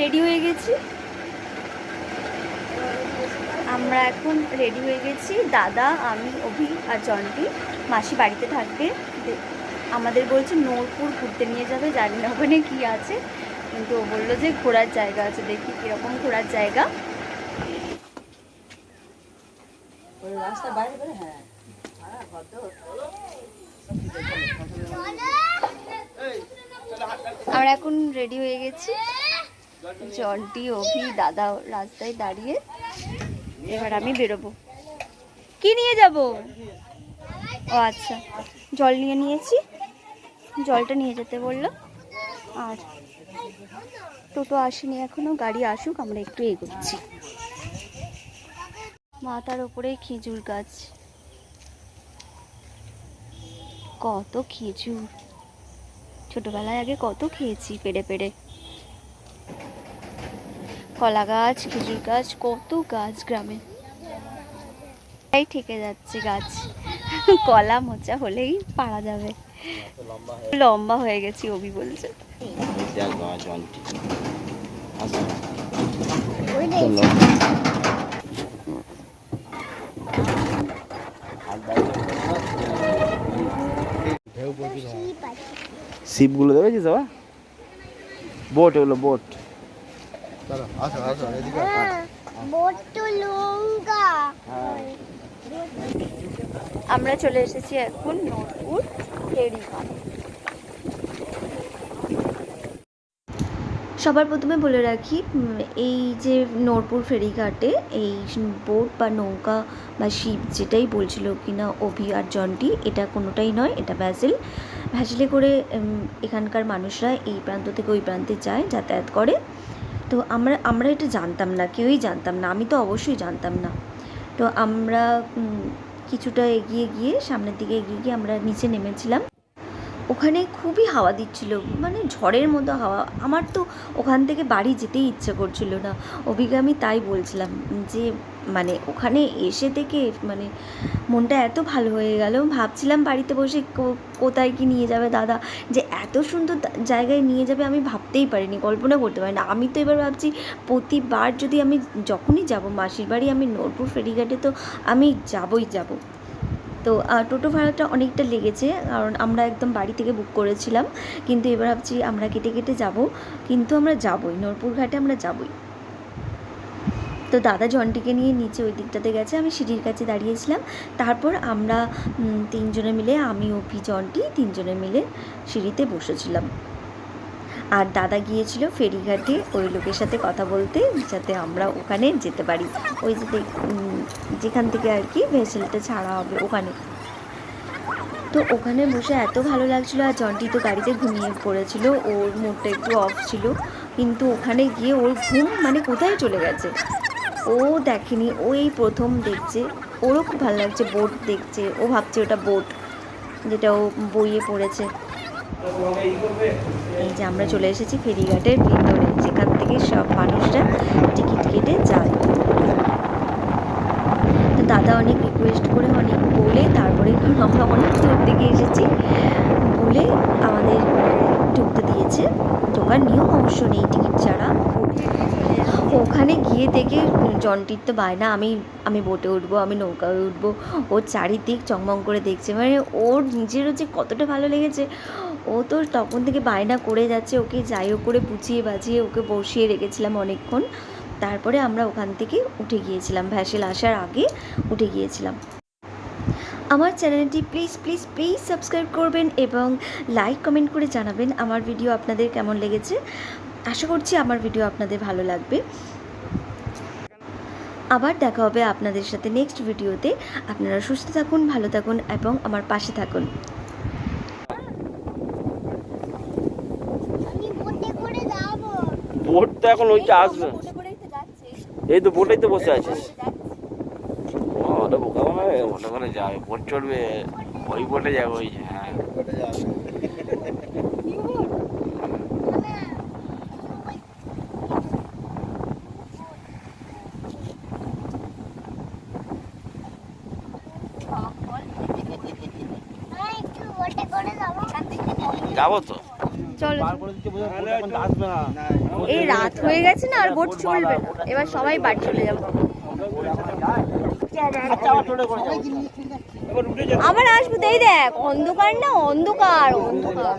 Ready হয়ে গেছি। আমরা এখন রেডি হয়ে গেছি। দাদা আমি অভি আর জন্টি মাসি বাড়িতে থাকবে। আমাদের বলছে নোরপুর ঘুরতে নিয়ে যাবে জানি না ওখানে কী আছে। কিন্তু ও বলল যে ঘোরার জায়গা আছে দেখি কীরকম ঘোরার জায়গা। রাস্তা বাইরে হ্যাঁ। আমরা এখন রেডি হয়ে গেছি। জন্টি অভি দাদা রাস্তায় দাঁড়িয়ে এবার আমি বেরোবো। কি নিয়ে যাব? ও আচ্ছা। জল নিয়ে নিয়েছি। জলটা নিয়ে যেতে বলল। আর টোটো আসেনি এখনও গাড়ি আসুক, আমরা একটু এগোচ্ছি। মাথার ওপরে খেজুর গাছ। কত খেজুর। ছোটবেলায় আগে কত খেয়েছি, পেড়ে পেড়ে। কলা গাছ খেজুর গাছ কত গাছ গ্রামে। তাই থেকে যাচ্ছে গাছ। কলা মোচা হলেই পারা যাবে। লম্বা হয়ে গেছি অভি বলছে। শিপগুলো দেখেছিস বাবা? বোট এগুলো বোট এদিকে আমরা চলে এসেছি এখন নূরপুর ফেরিঘাট সবার প্রথমে বলে রাখি এই যে নূরপুর ফেরিঘাটে এই বোট বা নৌকা বা শিপ যেটাই বলছিল কিনা অভি আর জন্টি, এটা কোনোটাই নয়, এটা ভ্যাসেল। ভ্যাসেলে করে এখানকার মানুষরা এই প্রান্ত থেকে ওই প্রান্তে যায়, যাতায়াত করে। তো আমরা আমরা এটা জানতাম না, কেউই জানতাম না, আমি তো অবশ্যই জানতাম না। তো আমরা কিছুটা এগিয়ে গিয়ে, সামনের দিকে এগিয়ে গিয়ে আমরা নিচে নেমেছিলাম। ওখানে খুবই হাওয়া দিচ্ছিল মানে ঝড়ের মতো হাওয়া। আমার তো ওখান থেকে বাড়ি যেতেই ইচ্ছে করছিল না। অভিজ্ঞ আমি তাই বলছিলাম যে মানে ওখানে এসে থেকে মানে মনটা এত ভালো হয়ে গেল। ভাবছিলাম বাড়িতে বসে কোথায় কি নিয়ে যাবে দাদা? যে এত সুন্দর জায়গায় নিয়ে যাবে আমি ভাবতেই পারিনি, কল্পনা করতে পারি না আমি তো এবার ভাবছি প্রতিবার যদি আমি যখনই যাব মাসির বাড়ি, আমি নোরপুর ফেরিঘাটে তো আমি যাবই যাব। তো টোটো ভাড়াটা অনেকটা লেগেছে, কারণ আমরা একদম বাড়ি থেকে বুক করেছিলাম, কিন্তু এবার ভাবছি আমরা কেটে কেটে যাব, কিন্তু আমরা যাবই নূরপুর ঘাটে আমরা যাবই। তো দাদা জনটিকে নিয়ে নিচে ওই দিকটাতে গেছে, আমি সিঁড়ির কাছে দাঁড়িয়েছিলাম, তারপর আমরা তিনজনে মিলে, আমি, অভি, জনটি, তিনজনে মিলে সিঁড়িতে বসেছিলাম। আর দাদা গিয়েছিল ফেরিঘাটে ওই লোকের সাথে কথা বলতে, যাতে আমরা ওখানে যেতে পারি। ওই যে যেখান থেকে আর কি ভেসেলটা ছাড়া হবে ওখানে। তো ওখানে বসে এত ভালো লাগছিল আর জন্টি তো গাড়িতে ঘুমিয়ে পড়েছিল, ওর মুডটা একটু অফ ছিল। কিন্তু ওখানে গিয়ে ওর ঘুম মানে কোথায় চলে গেছে? ও দেখেনি, ও এই প্রথম দেখছে। ওরও খুব ভালো লাগছে, বোট দেখছে। ও ভাবছে ওটা বোট, যেটা ও বইয়ে পড়েছে। এই যে আমরা চলে এসেছি ফেরিঘাটের ভিতরে, যেখান থেকে সব মানুষরা টিকিট কেটে যায়। তো দাদা অনেক রিকোয়েস্ট করে অনেক বলে, তারপরে আমরা অনেক দূর থেকে এসেছি, বলে আমাদের ঢুকতে দিয়েছে। ঢোকার নিয়ম অবশ্য নেই টিকিট ছাড়া। ওখানে গিয়ে দেখে জন্টির তো বায়না, আমি আমি বোটে উঠবো, আমি নৌকায় উঠবো। ওর চারিদিক চমচম করে দেখছে মানে ওর নিজেরও যে কতটা ভালো লেগেছে ও তো তখন থেকে বায়না করে যাচ্ছে, ওকে যাই হোক করে বুঝিয়ে বাজিয়ে ওকে বসিয়ে রেখেছিলাম অনেকক্ষণ। তারপরে আমরা ওখান থেকে উঠে গিয়েছিলাম, ভ্যাসেল আসার আগে উঠে গিয়েছিলাম। আমার চ্যানেলটি প্লিজ প্লিজ প্লিজ সাবস্ক্রাইব করবেন এবং লাইক, কমেন্ট করে জানাবেন আমার ভিডিও আপনাদের কেমন লেগেছে। আশা করছি আমার ভিডিও আপনাদের ভালো লাগবে। আবার দেখা হবে আপনাদের সাথে নেক্সট ভিডিওতে। আপনারা সুস্থ থাকুন, ভালো থাকুন এবং আমার পাশে থাকুন। বোট তো এখন ওইটা আসবে। এই তো বোটেই তো বসে আছে ও, ওটা বোকা বানাবে? ওটা করে যাবে চড়বে। ওই বোটে যাবে ওই যে, হ্যাঁ। যাব তো? চলো। এই রাত হয়ে গেছে না আর বোট চলবে না। এবার সবাই বাড়ি চলে যাব। আচ্ছা আবার যাব আসব তাই দেখ অন্ধকার না অন্ধকার অন্ধকার।